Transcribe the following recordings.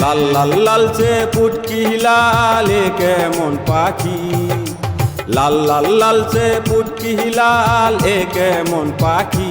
লাল লাল লালচে পুটকি লালে কেমন পাখি? লাল লাল লালচে পুটকি লাল কেমন পাখি?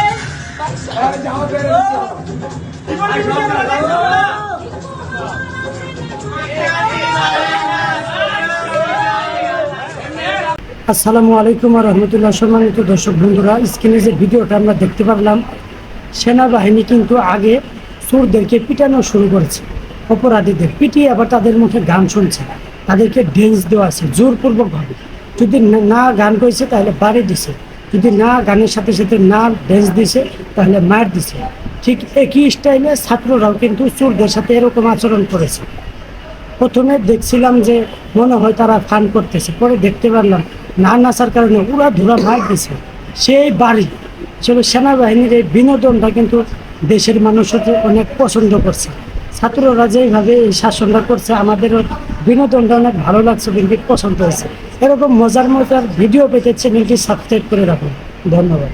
আসসালামু আলাইকুম রহমতুল্লাহ। সম্মানিত দর্শক বন্ধুরা, স্ক্রিনে যে ভিডিওটা আমরা দেখতে পারলাম, সেনাবাহিনী কিন্তু আগে চোরদেরকে পিটানো শুরু করেছে। অপরাধীদের পিটিয়ে আবার তাদের মুখে গান শুনছে। তাদেরকে ডেন্স দেওয়া আছে জোরপূর্বকভাবে যদি না- গান করেছে তাহলে বাড়ি দিছে। যদি না গানের সাথে সাথে না ডেন্স দিছে, তাহলে মার দিছে। ঠিক একই স্টাইলে ছাত্ররাও কিন্তু চোরদের সাথে এরকম আচরণ করেছে। প্রথমে দেখছিলাম যে মনে হয় তারা ফান করতেছে, পরে দেখতে পারলাম না নাচার কারণে উড়া ধুরা মার দিছে। সেই বাড়ি ছিল সেনাবাহিনীর এই বিনোদনটা কিন্তু দেশের মানুষ হতে অনেক পছন্দ করছে। ছাত্ররা যেইভাবে এই শাসনটা করছে, আমাদেরও বিনোদনটা অনেক ভালো লাগছে কিন্তু পছন্দ হয়েছে। এরকম মজার মজার ভিডিও পেতে চ্যানেলটি সাবস্ক্রাইব করে রাখুন। ধন্যবাদ।